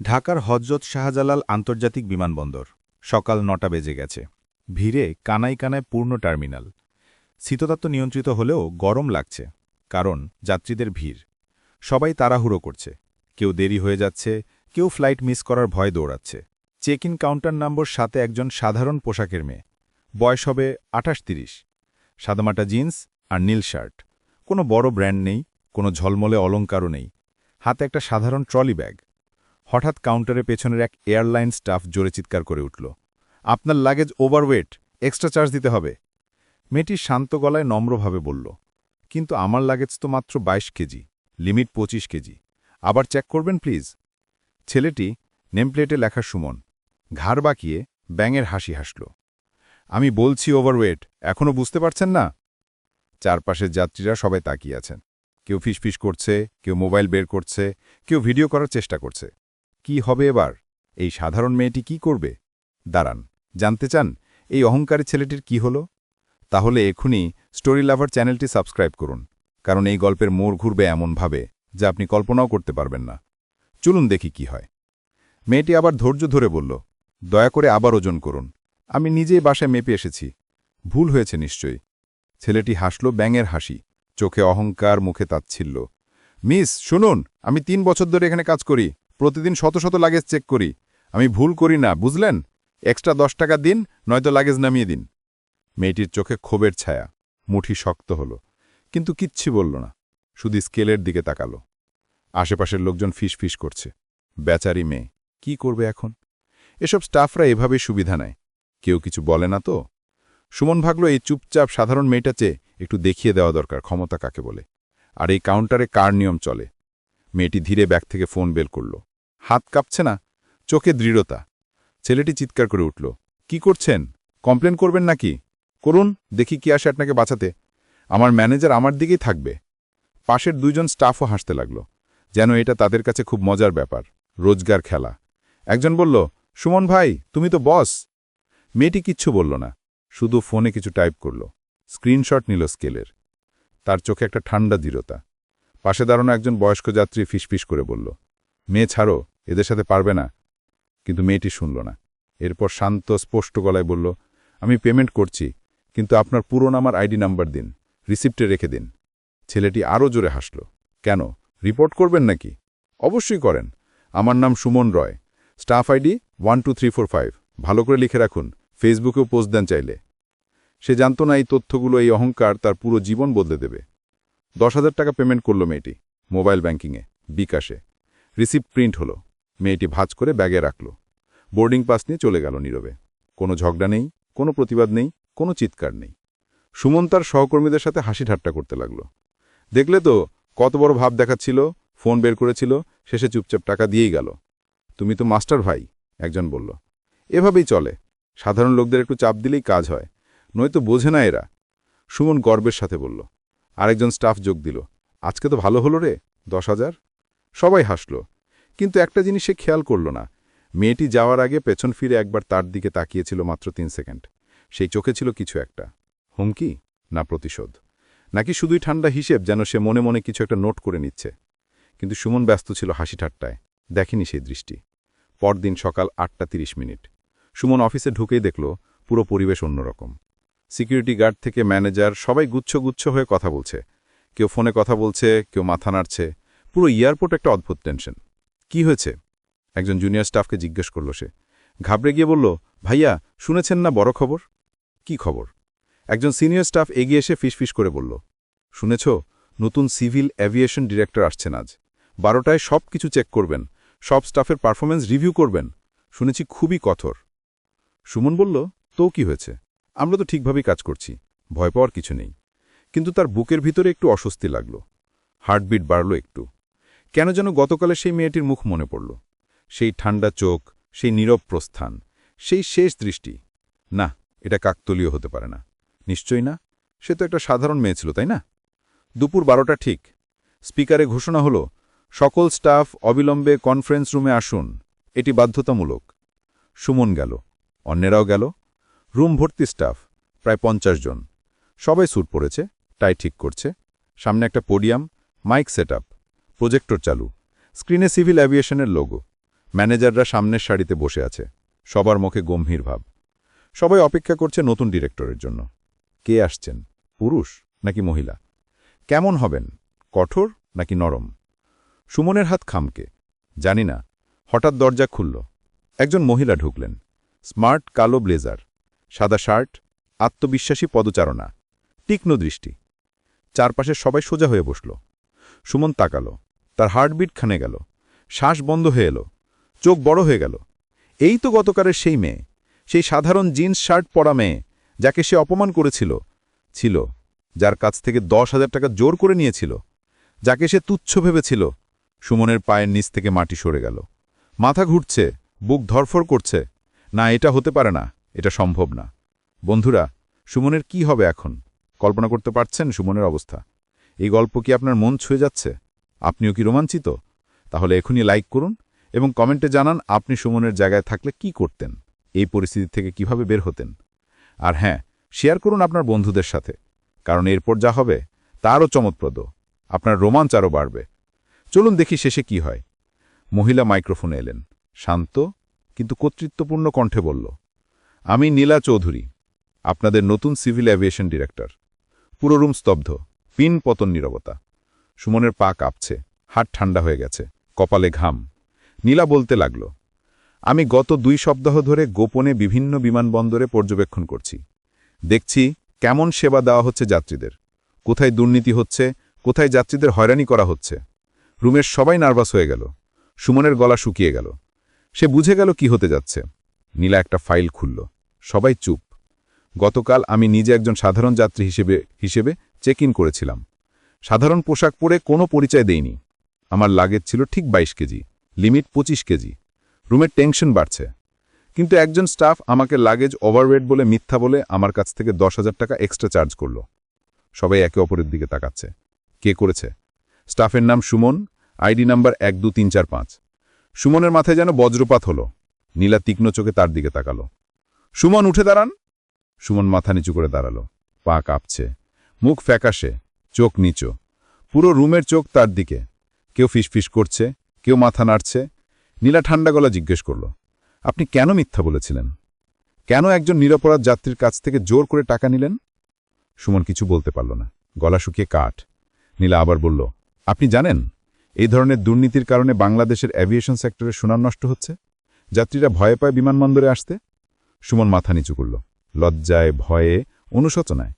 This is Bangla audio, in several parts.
ঢাকার হজরত শাহজালাল আন্তর্জাতিক বিমানবন্দর সকাল নটা বেজে গেছে। ভিড়ে কানাই কানায় পূর্ণ টার্মিনাল। শীততাত্ত্ব নিয়ন্ত্রিত হলেও গরম লাগছে, কারণ যাত্রীদের ভিড়। সবাই তাড়াহুড়ো করছে। কেউ দেরি হয়ে যাচ্ছে, কেউ ফ্লাইট মিস করার ভয় দৌড়াচ্ছে। চেক ইন কাউন্টার নম্বর সাথে একজন সাধারণ পোশাকের মেয়ে। বয়স হবে আঠাশ তিরিশ। সাদামাটা জিন্স আর নীল শার্ট। কোনো বড় ব্র্যান্ড নেই, কোনো ঝলমলে অলঙ্কারও নেই। হাতে একটা সাধারণ ট্রলি ব্যাগ। হঠাৎ কাউন্টারে পেছনের এক এয়ারলাইন স্টাফ জোরে চিৎকার করে উঠল। আপনার লাগেজ ওভারওয়েট, এক্সট্রা চার্জ দিতে হবে। মেয়েটি শান্ত গলায় নম্রভাবে বলল, কিন্তু আমার লাগেজ তো মাত্র ২২ কেজি, লিমিট ২৫ কেজি। আবার চেক করবেন, প্লিজ? ছেলেটি নেমপ্লেটে লেখা সুমন, ঘাড় বাঁকিয়ে ব্যাঙের হাসি হাসল, আমি বলছি ওভারওয়েট এখনও বুঝতে পারছেন না? চারপাশের যাত্রীরা সবাই তাকিয়ে আছেন। কেউ ফিসফিস করছে, কেউ মোবাইল বের করছে, কেউ ভিডিও করার চেষ্টা করছে। কি হবে এবার? এই সাধারণ মেয়েটি কি করবে? দাঁড়ান, জানতে চান এই অহংকারী ছেলেটির কি হল? তাহলে এখনই স্টোরি লাভার চ্যানেলটি সাবস্ক্রাইব করুন, কারণ এই গল্পের মোড় ঘুরবে এমনভাবে যা আপনি কল্পনাও করতে পারবেন না। চলুন দেখি কি হয়। মেয়েটি আবার ধৈর্য ধরে বলল, দয়া করে আবার ওজন করুন। আমি নিজেই বাসায় মেপে এসেছি। ভুল হয়েছে নিশ্চয়ই। ছেলেটি হাসল ব্যাঙের হাসি, চোখে অহংকার, মুখে তাচ্ছিল্য। মিস, শুনুন, আমি তিন বছর ধরে এখানে কাজ করি। প্রতিদিন শত শত লাগেজ চেক করি। আমি ভুল করি না, বুঝলেন? এক্সট্রা দশ টাকা দিন, নয়তো লাগেজ নামিয়ে দিন। মেয়েটির চোখে ক্ষোভের ছায়া, মুঠি শক্ত হল, কিন্তু কিচ্ছু বলল না, শুধু স্কেলের দিকে তাকালো। আশেপাশের লোকজন ফিস করছে। বেচারি মেয়ে, কি করবে এখন? এসব স্টাফরা এভাবেই সুবিধা নেয়। কেউ কিছু বলে না তো। সুমন ভাগল, এই চুপচাপ সাধারণ মেয়েটা চেয়ে একটু দেখিয়ে দেওয়া দরকার, ক্ষমতা কাকে বলে? আর এই কাউন্টারে কার নিয়ম চলে? মেয়েটি ধীরে ব্যাগ থেকে ফোন বের করল। হাত কাঁপছে না? চোখে দৃঢ়তা। ছেলেটি চিৎকার করে উঠল, কি করছেন? কমপ্লেন করবেন নাকি? করুন, দেখি কি আসে আপনাকে বাঁচাতে। আমার ম্যানেজার আমার দিকেই থাকবে। পাশের দুইজন স্টাফও হাসতে লাগল, যেন এটা তাদের কাছে খুব মজার ব্যাপার, রোজগার খেলা। একজন বলল, সুমন ভাই, তুমি তো বস। মেয়েটি কিচ্ছু বলল না, শুধু ফোনে কিছু টাইপ করল। স্ক্রিনশট নিল স্কেলের। তার চোখে একটা ঠান্ডা দৃঢ়তা। পাশে দাঁড়ানো একজন বয়স্ক যাত্রী ফিসফিস করে বলল, মেয়ে ছাড়ো, এদের সাথে পারবে না। কিন্তু মেয়েটি শুনল না। এরপর শান্ত, স্পষ্ট গলায় বলল, আমি পেমেন্ট করছি, কিন্তু আপনার পুরো নামার আইডি নাম্বার দিন, রিসিপ্টে রেখে দিন। ছেলেটি আরও জোরে হাসল, কেন, রিপোর্ট করবেন নাকি? অবশ্যই করেন। আমার নাম Suman Roy. Staff ID one two three four five. ভালো করে লিখে রাখুন, ফেসবুকেও পোস্ট দেন চাইলে। সে জানত না এই তথ্যগুলো এই অহংকার তার পুরো জীবন বদলে দেবে। দশ হাজার টাকা পেমেন্ট করল মেয়েটি মোবাইল ব্যাংকিংয়ে বিকাশে। রিসিপ্ট প্রিন্ট হলো। মেয়েটি ভাজ করে ব্যাগে রাখল। বোর্ডিং পাস নিয়ে চলে গেল নীরবে। কোনো ঝগড়া নেই, কোনো প্রতিবাদ নেই, কোনো চিৎকার নেই। সুমন তার সহকর্মীদের সাথে হাসি ঠাট্টা করতে লাগল। দেখলে তো, কত বড় ভাব দেখাচ্ছিল ফোন বের করেছিল, শেষে চুপচাপ টাকা দিয়েই গেল। তুমি তো মাস্টার ভাই, একজন বলল। এভাবেই চলে। সাধারণ লোকদের একটু চাপ দিলেই কাজ হয়। নয়তো বোঝে না এরা, সুমন গর্বের সাথে বলল। আরেকজন স্টাফ যোগ দিল। আজকে তো ভালো হলো রে, দশ হাজার? সবাই হাসল। কিন্তু একটা জিনিস সে খেয়াল করল না। মেয়েটি যাওয়ার আগে পেছন ফিরে একবার তার দিকে তাকিয়েছিল মাত্র তিন সেকেন্ড। সেই চোখে ছিল কিছু একটা। হুমকি না প্রতিশোধ? নাকি শুধুই ঠান্ডা হিসেব যেন সে মনে মনে কিছু একটা নোট করে নিচ্ছে? কিন্তু সুমন ব্যস্ত ছিল হাসি ঠাট্টায়। দেখেনি সেই দৃষ্টি। পরদিন সকাল আটটা তিরিশ মিনিট। সুমন অফিসে ঢুকেই দেখল পুরো পরিবেশ অন্যরকম। সিকিউরিটি গার্ড থেকে ম্যানেজার সবাই গুচ্ছ গুচ্ছ হয়ে কথা বলছে। কেউ ফোনে কথা বলছে, কেউ মাথা নাড়ছে। পুরো এয়ারপোর্ট একটা অদ্ভুত টেনশন। কি হয়েছে? একজন জুনিয়র স্টাফকে জিজ্ঞেস করল সে। ঘাবড়ে গিয়ে বলল, ভাইয়া, শুনেছেন না বড় খবর? কি খবর? একজন সিনিয়র স্টাফ এগিয়ে এসে ফিসফিস করে বলল, শুনেছ, নতুন সিভিল অ্যাভিয়েশন ডিরেক্টর আসছেন আজ। বারোটায় সব কিছু চেক করবেন, সব স্টাফের পারফরমেন্স রিভিউ করবেন। শুনেছি খুবই কঠোর। সুমন বলল, তো কি হয়েছে? আমরা তো ঠিকভাবেই কাজ করছি, ভয় পাওয়ার কিছু নেই। কিন্তু তার বুকের ভিতরে একটু অস্বস্তি লাগল। হার্টবিট বাড়ল একটু। কেন যেন গতকালে সেই মেয়েটির মুখ মনে পড়ল। সেই ঠান্ডা চোখ, সেই নীরব প্রস্থান, সেই শেষ দৃষ্টি। না, এটা কাকতলীয় হতে পারে না। নিশ্চয়ই না। সে তো একটা সাধারণ মেয়ে ছিল, তাই না? দুপুর বারোটা ঠিক। স্পিকারে ঘোষণা হলো, সকল স্টাফ অবিলম্বে কনফারেন্স রুমে আসুন। এটি বাধ্যতামূলক। সুমন গেল। অন্যেরাও গেল। রুম ভর্তি স্টাফ, প্রায় পঞ্চাশ জন। সবাই স্যুট পড়েছে টাই ঠিক করছে। সামনে একটা পোডিয়াম, মাইক সেট প্রজেক্টর চালু। স্ক্রিনে সিভিল অ্যাভিয়েশনের লোগো। ম্যানেজাররা সামনের সারিতে বসে আছে। সবার মুখে গম্ভীর ভাব। সবাই অপেক্ষা করছে নতুন ডিরেক্টরের জন্য। কে আসছেন? পুরুষ নাকি মহিলা? কেমন হবেন? কঠোর নাকি নরম? সুমনের হাত খামকে। জানি না। হঠাৎ দরজা খুলল। একজন মহিলা ঢুকলেন। স্মার্ট কালো ব্লেজার। সাদা শার্ট, আত্মবিশ্বাসী পদচারণা, তীক্ষ্ণ দৃষ্টি। চারপাশে সবাই সোজা হয়ে বসল। সুমন তাকালো। তার হার্টবিট খানে গেল। শ্বাস বন্ধ হয়ে এলো। চোখ বড় হয়ে গেল। এই তো গতকালের সেই মেয়ে। সেই সাধারণ জিন্স শার্ট পরা মেয়ে, যাকে সে অপমান করেছিল, ছিল, যার কাছ থেকে দশ হাজার টাকা জোর করে নিয়েছিল, যাকে সে তুচ্ছ ভেবেছিল। সুমনের পায়ের নিচ থেকে মাটি সরে গেল। মাথা ঘুরছে, বুক ধরফর করছে। না, এটা হতে পারে না। এটা সম্ভব না। বন্ধুরা, সুমনের কি হবে এখন? কল্পনা করতে পারছেন সুমনের অবস্থা। এই গল্প কি আপনার মন ছুঁয়ে যাচ্ছে? আপনিও কি রোমাঞ্চিত? তাহলে এখনই লাইক করুন এবং কমেন্টে জানান আপনি সুমনের জায়গায় থাকলে কি করতেন, এই পরিস্থিতি থেকে কীভাবে বের হতেন। আর হ্যাঁ শেয়ার করুন আপনার বন্ধুদের সাথে, কারণ এরপর যা হবে তারও চমৎপ্রদ আপনার রোমাঞ্চ আরও বাড়বে। চলুন দেখি শেষে কি হয়। মহিলা মাইক্রোফোনে এলেন, শান্ত কিন্তু কর্তৃত্বপূর্ণ কণ্ঠে বলল আমি নীলা চৌধুরী, আপনাদের নতুন সিভিল অ্যাভিয়েশন ডিরেক্টর। পুরো রুম স্তব্ধ, পিন পতন নীরবতা। সুমনের পা কাঁপছে, হাত ঠান্ডা হয়ে গেছে, কপালে ঘাম। নীলা বলতে লাগল, আমি গত দুই সপ্তাহ ধরে গোপনে বিভিন্ন বিমানবন্দরে পর্যবেক্ষণ করছি। দেখছি কেমন সেবা দেওয়া হচ্ছে যাত্রীদের। কোথায় দুর্নীতি হচ্ছে, কোথায় যাত্রীদের হয়রানি করা হচ্ছে। রুমের সবাই নার্ভাস হয়ে গেল। সুমনের গলা শুকিয়ে গেল। সে বুঝে গেল কি হতে যাচ্ছে। নীলা একটা ফাইল খুলল। সবাই চুপ। গতকাল আমি নিজে একজন সাধারণ যাত্রী হিসেবে হিসেবে চেক ইন করেছিলাম। সাধারণ পোশাক পরে কোনো পরিচয় দেইনি। আমার লাগেজ ছিল ঠিক ২২ কেজি লিমিট ২৫ কেজি। রুমের টেনশন বাড়ছে। কিন্তু একজন স্টাফ আমাকে লাগেজ ওভারওয়েট বলে মিথ্যা বলে আমার কাছ থেকে দশ হাজার টাকা এক্সট্রা চার্জ করল। সবাই একে অপরের দিকে তাকাচ্ছে। কে করেছে? স্টাফের নাম সুমন আইডি নাম্বার এক দু তিন চার পাঁচ। সুমনের মাথায় যেন বজ্রপাত হলো। নীলা তীক্ষ্ণ চোখে তার দিকে তাকালো। সুমন উঠে দাঁড়ান। সুমন মাথা নিচু করে দাঁড়াল। পা কাঁপছে। মুখ ফ্যাকাশে, চোখ নিচো। পুরো রুমের চোখ তার দিকে। কেউ ফিসফিস করছে, কেউ মাথা নাড়ছে। নীলা ঠান্ডা গলা জিজ্ঞেস করল, আপনি কেন মিথ্যা বলেছিলেন? কেন একজন নিরপরাধ যাত্রীর কাছ থেকে জোর করে টাকা নিলেন? সুমন কিছু বলতে পারল না। গলা শুকিয়ে কাঠ। নীলা আবার বলল, আপনি জানেন, এই ধরনের দুর্নীতির কারণে বাংলাদেশের অ্যাভিয়েশন সেক্টরের সুনাম নষ্ট হচ্ছে? যাত্রীরা ভয়ে পায় বিমানবন্দরে আসতে? সুমন মাথা নিচু করল। লজ্জায়, ভয়ে, অনুশোচনায়।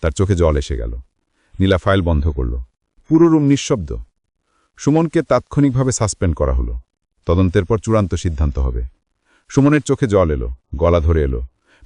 তার চোখে জল এসে গেল। নীলা ফাইল বন্ধ করল। পুরো রুম নিঃশব্দ। সুমনকে তাৎক্ষণিকভাবে সাসপেন্ড করা হলো। তদন্তের পর চূড়ান্ত সিদ্ধান্ত হবে। সুমনের চোখে জল এলো, গলা ধরে এলো।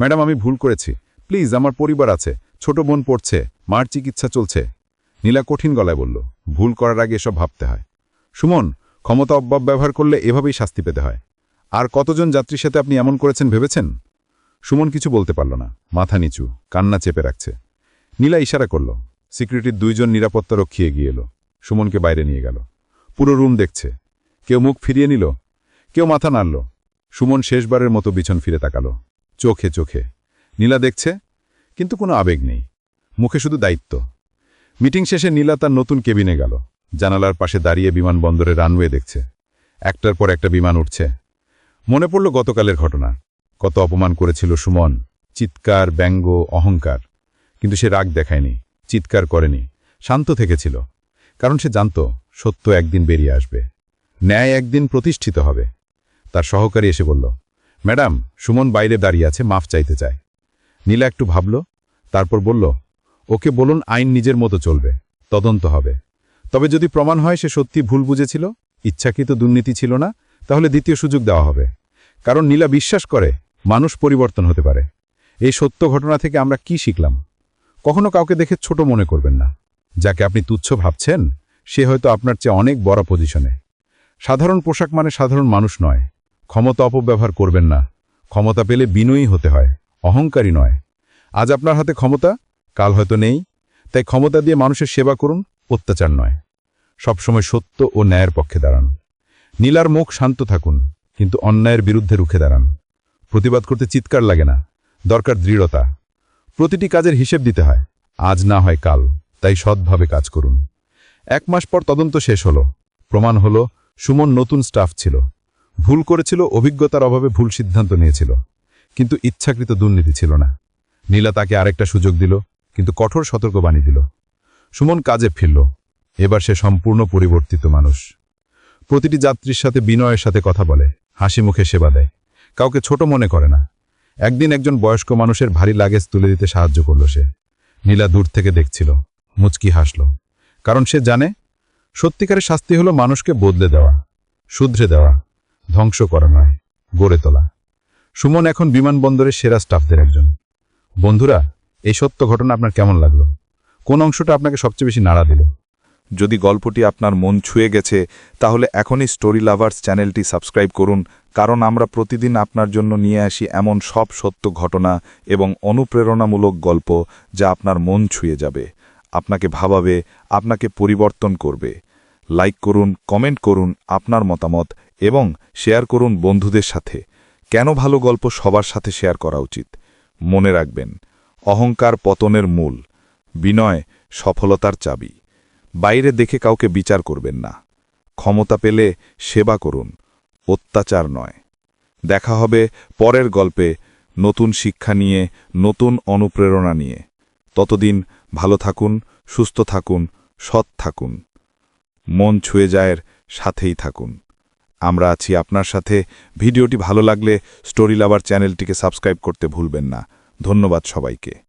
ম্যাডাম, আমি ভুল করেছি। প্লিজ, আমার পরিবার আছে। ছোট বোন পড়ছে। মার চিকিৎসা চলছে। নীলা কঠিন গলায় বলল, ভুল করার আগে এসব ভাবতে হয়। সুমন, ক্ষমতা অব্যব ব্যবহার করলে এভাবেই শাস্তি পেতে হয়। আর কতজন যাত্রীর সাথে আপনি এমন করেছেন ভেবেছেন? সুমন কিছু বলতে পারল না। মাথা নিচু, কান্না চেপে রাখছে। নীলা ইশারা করল। সিকিউরিটির দুইজন নিরাপত্তা রক্ষী এগিয়ে এলো। সুমনকে বাইরে নিয়ে গেল। পুরো রুম দেখছে। কেউ মুখ ফিরিয়ে নিল? কেউ মাথা নাড়ল? সুমন শেষবারের মতো বিছন ফিরে তাকালো। চোখে চোখে। নীলা দেখছে? কিন্তু কোনো আবেগ নেই। মুখে শুধু দায়িত্ব। মিটিং শেষে নীলা তার নতুন কেবিনে গেল। জানালার পাশে দাঁড়িয়ে বিমানবন্দরে রানওয়ে দেখছে। একটার পর একটা বিমান উঠছে। মনে পড়ল গতকালের ঘটনা। কত অপমান করেছিল সুমন। চিৎকার, ব্যঙ্গ, অহংকার। কিন্তু সে রাগ দেখায়নি, চিৎকার করেনি, শান্ত থেকেছিল। কারণ সে জানত, সত্য একদিন বেরিয়ে আসবে। ন্যায় একদিন প্রতিষ্ঠিত হবে। তার সহকারী এসে বলল, ম্যাডাম, সুমন বাইরে দাঁড়িয়ে আছে, মাফ চাইতে চায়। নীলা একটু ভাবল, তারপর বলল, ওকে বলুন, আইন নিজের মতো চলবে, তদন্ত হবে। তবে যদি প্রমাণ হয় সে সত্যি ভুল বুঝেছিল, ইচ্ছাকৃত দুর্নীতি ছিল না, তাহলে দ্বিতীয় সুযোগ দেওয়া হবে। কারণ নীলা বিশ্বাস করে মানুষ পরিবর্তন হতে পারে। এই সত্য ঘটনা থেকে আমরা কি শিখলাম? কখনো কাউকে দেখে ছোট মনে করবেন না। যাকে আপনি তুচ্ছ ভাবছেন, সে হয়তো আপনার চেয়ে অনেক বড় পজিশনে। সাধারণ পোশাক মানে সাধারণ মানুষ নয়। ক্ষমতা অপব্যবহার করবেন না। ক্ষমতা পেলে বিনয়ী হতে হয়, অহংকারী নয়। আজ আপনার হাতে ক্ষমতা, কাল হয়তো নেই। তাই ক্ষমতা দিয়ে মানুষের সেবা করুন, অত্যাচার নয়। সবসময় সত্য ও ন্যায়ের পক্ষে দাঁড়ান। নীলার মুখ শান্ত থাকুন, কিন্তু অন্যায়ের বিরুদ্ধে রুখে দাঁড়ান। প্রতিবাদ করতে চিৎকার লাগে না, দরকার দৃঢ়তা। প্রতিটি কাজের হিসেব দিতে হয়, আজ না হয় কাল, তাই সৎভাবে কাজ করুন। এক মাস পর তদন্ত শেষ হলো, প্রমাণ হলো সুমন নতুন স্টাফ ছিল। ভুল করেছিল, অভিজ্ঞতার অভাবে ভুল সিদ্ধান্ত নিয়েছিল, কিন্তু ইচ্ছাকৃত দুর্নীতি ছিল না। নীলা তাকে আরেকটা সুযোগ দিল, কিন্তু কঠোর সতর্কবাণী দিল। সুমন কাজে ফিরল, এবার সে সম্পূর্ণ পরিবর্তিত মানুষ। প্রতিটি যাত্রীর সাথে বিনয়ের সাথে কথা বলে, হাসি মুখে সেবা দেয়। কাউকে ছোট মনে করে না। একদিন একজন বয়স্ক মানুষের ভারী লাগেজ তুলে দিতে সাহায্য করল সে। নীলা দূর থেকে দেখছিল। মুচকি হাসল। কারণ সে জানে, সত্যিকারের শাস্তি হলো মানুষকে বদলে দেওয়া, শুধরে দেওয়া, ধ্বংস করা নয়, গড়ে তোলা। সুমন এখন বিমানবন্দরের সেরা স্টাফদের একজন। বন্ধুরা, এই সত্য ঘটনা আপনার কেমন লাগল? কোন অংশটা আপনাকে সবচেয়ে বেশি নাড়া দিল? যদি গল্পটি আপনার মন ছুঁয়ে গেছে, তাহলে এখনই স্টোরি লাভার্স চ্যানেলটি সাবস্ক্রাইব করুন, কারণ আমরা প্রতিদিন আপনার জন্য নিয়ে আসি এমন সব সত্য ঘটনা এবং অনুপ্রেরণামূলক গল্প যা আপনার মন ছুঁয়ে যাবে, আপনাকে ভাবাবে, আপনাকে পরিবর্তন করবে। লাইক করুন, কমেন্ট করুন আপনার মতামত এবং শেয়ার করুন বন্ধুদের সাথে। কেন ভালো গল্প সবার সাথে শেয়ার করা উচিত? মনে রাখবেন, অহংকার পতনের মূল, বিনয় সফলতার চাবি। বাইরে দেখে কাউকে বিচার করবেন না। ক্ষমতা পেলে সেবা করুন, অত্যাচার নয়। দেখা হবে পরের গল্পে নতুন শিক্ষা নিয়ে, নতুন অনুপ্রেরণা নিয়ে। ততদিন ভালো থাকুন, সুস্থ থাকুন, সৎ থাকুন। মন ছুঁয়ে যায়ের সাথেই থাকুন। আমরা আছি আপনার সাথে। ভিডিওটি ভালো লাগলে স্টোরি লাভার চ্যানেলটিকে সাবস্ক্রাইব করতে ভুলবেন না। ধন্যবাদ সবাইকে।